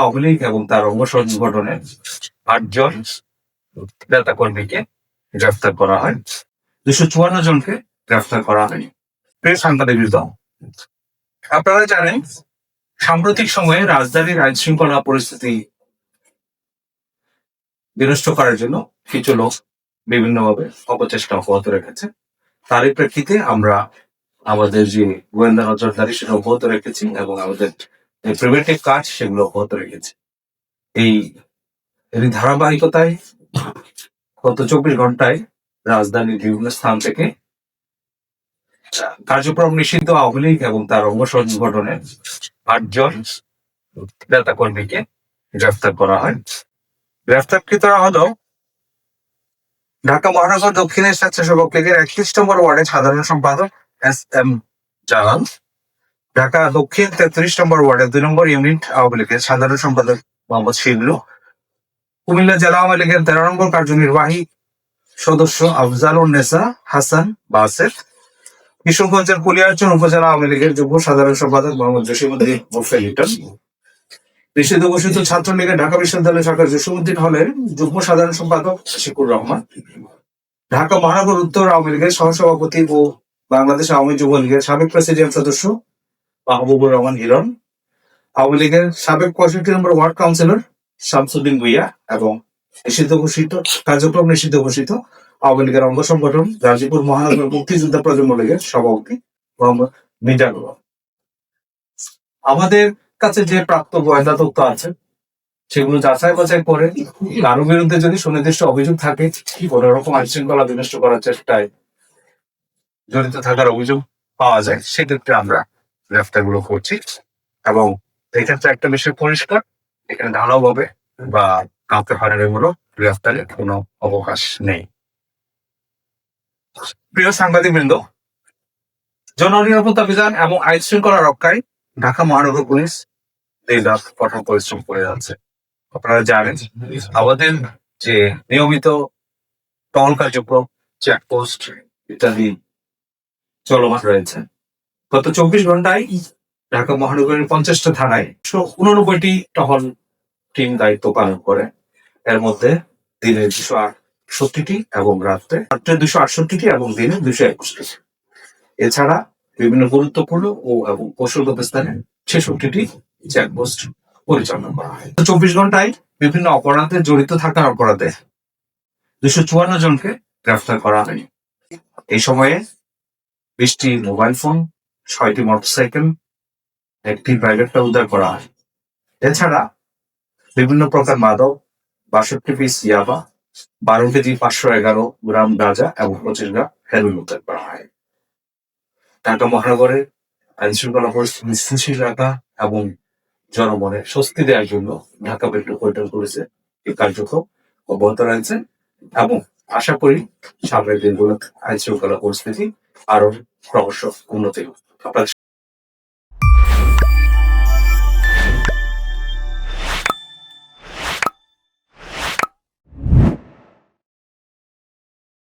আওয়ামী লীগ এবং তার অঙ্গ সংগঠনের আটজন নেতা কর্মীকে গ্রেফতার করা হয়। দুশো চুয়ান্ন জনকে গ্রেফতার করা হয়। সাংবাদিক দল আপনারা জানেন সাম্প্রতিক সময়ে রাজধানীর আইন শৃঙ্খলা পরিস্থিতি বিনষ্ট করার জন্য কিছু লোক বিভিন্নভাবে অপচেষ্টা অব্যাহত রেখেছে। তারই প্রেক্ষিতে আমরা আমাদের যে গোয়েন্দা নজরদারি সেটা অব্যাহত রেখেছি এবং আমাদের প্রিভেন্টিভ কাজ সেগুলো অব্যাহত রেখেছি। এই ধারাবাহিকতায় গত চব্বিশ ঘন্টায় রাজধানীর বিভিন্ন স্থান থেকে কার্যক্রম নিষিদ্ধ আওয়ামী লীগ এবং তার অঙ্গ সংগঠনের আটজন নেতা কর্মীকে গ্রেফতার করা হয়। গ্রেফতারকৃতরা হলো ঢাকা মহানগর দক্ষিণের স্বেচ্ছাসেবক লীগের একত্রিশ নম্বর ওয়ার্ডের সাধারণ সম্পাদক এস এম জাহান ঢাকা দক্ষিণ তেত্রিশ নম্বর ওয়ার্ডের দুই নম্বর ইউনিট আওয়ামী লীগের সাধারণ সম্পাদক মোহাম্মদ শিবলু। কুমিল্লা জেলা আওয়ামী লীগের তেরো নম্বর কার্যনির্বাহী সদস্য আফজালুন নেসা, হাসান বাসের। কিশোরগঞ্জের কুলিয়ারচর উপজেলা আওয়ামী লীগের যুগ্ম সাধারণ সম্পাদক মোহাম্মদ জসিমুদ্দিন মোফে লিটন। নিষিদ্ধ ঘোষিত ছাত্রলীগের ঢাকা বিশ্ববিদ্যালয় শাখার জসিমুদ্দিন হলের যুগ্ম সাধারণ সম্পাদক শিকুর রহমান। ঢাকা মহানগর উত্তর আওয়ামী লীগের সহসভাপতি ও বাংলাদেশ আওয়ামী যুব লীগের সাবেক প্রেসিডেন্ট সদস্য মাহবুবুর রহমান হিরণ, আওয়ামী লীগের সাবেক পঁয়ষট্টি নম্বর ওয়ার্ড কাউন্সিলর শামসুদ্দিন ভুইয়া এবং নিষিদ্ধ ঘোষিত, কার্যক্রম নিষিদ্ধ ঘোষিত আওয়ামী লীগের অঙ্গ সংগঠন গাজীপুর মহানগর মুক্তিযোদ্ধা প্রজন্ম লীগের সভাপতি মোহাম্মদ মিজানুর আমাদের কাছে যে প্রাপ্ত গোয়েন্দা তথ্য আছে, সেগুলো যাচাই বাছাই করে কারও বিরুদ্ধে যদি সুনির্দিষ্ট অভিযোগ থাকে, কোন রকম আইন শৃঙ্খলা বিনষ্ট করার চেষ্টায় জড়িত থাকার অভিযোগ পাওয়া যায়, সেক্ষেত্রে আমরা গুলো করছি। এবং এক্ষেত্রে একটা বিষয় পরিষ্কার। এখানে ঢালাও হবে বা কাউকে হয়রানির মূলক গ্রেফতারের কোনো অবকাশ নেই। প্রিয় সাংবাদিক বৃন্দ জননিরাপত্তা বিধান এবং আইন শৃঙ্খলা রক্ষায় ঢাকা মহানগর পুলিশ দিন রাত কঠোর পরিশ্রম করে যাচ্ছে। আপনারা জানেন, আমাদের যে নিয়মিত টহল কার্যক্রম, চেকপোস্ট ইত্যাদি চলমান রয়েছে। গত চব্বিশ ঘন্টায় ঢাকা মহানগরের পঞ্চাশটা থানায় উননব্বইটি টহল টিম দায়িত্ব পালন করে। এর মধ্যে দিনে দুশো আটষট্টিটি এবং রাত্রে রাত্রে দুশো আটষট্টিটি এবং দিনে দুশো একুশটি। এছাড়া বিভিন্ন গুরুত্বপূর্ণ ও এবং কৌশলগত স্থানে ছেষট্টিটি চেকপোস্ট পরিচালনা করা হয়। চব্বিশ ঘন্টায় বিভিন্ন অপরাধে জড়িত থাকার অপরাধে দুশো চুয়ান্ন জনকে গ্রেফতার করা হয় এই সময়ে বিশটি মোবাইল ফোন ছয়টি মোটরসাইকেল একটি প্রাইভেটটা উদ্ধার করা হয় এছাড়া বিভিন্ন প্রকার মাদক, বাষট্টি পিস ইয়াবা বারো কেজি পাঁচশো এগারো গ্রাম গাঁজা এবং পঁচিশ গ্রাম হেরোইন উদ্ধার করা হয় ঢাকা মহানগরের আইন শৃঙ্খলা পরিস্থিতি স্থিতিশীল রাখা এবং জনমনে স্বস্তি দেওয়ার জন্য ঢাকা মেট্রোপলিটন পুলিশের এই কার্যক্রম অব্যাহত রয়েছে এবং আশা করি সামনের দিনগুলো আইন শৃঙ্খলা পরিস্থিতি আরও ক্রমশ উন্নতি হবে। আপনাদের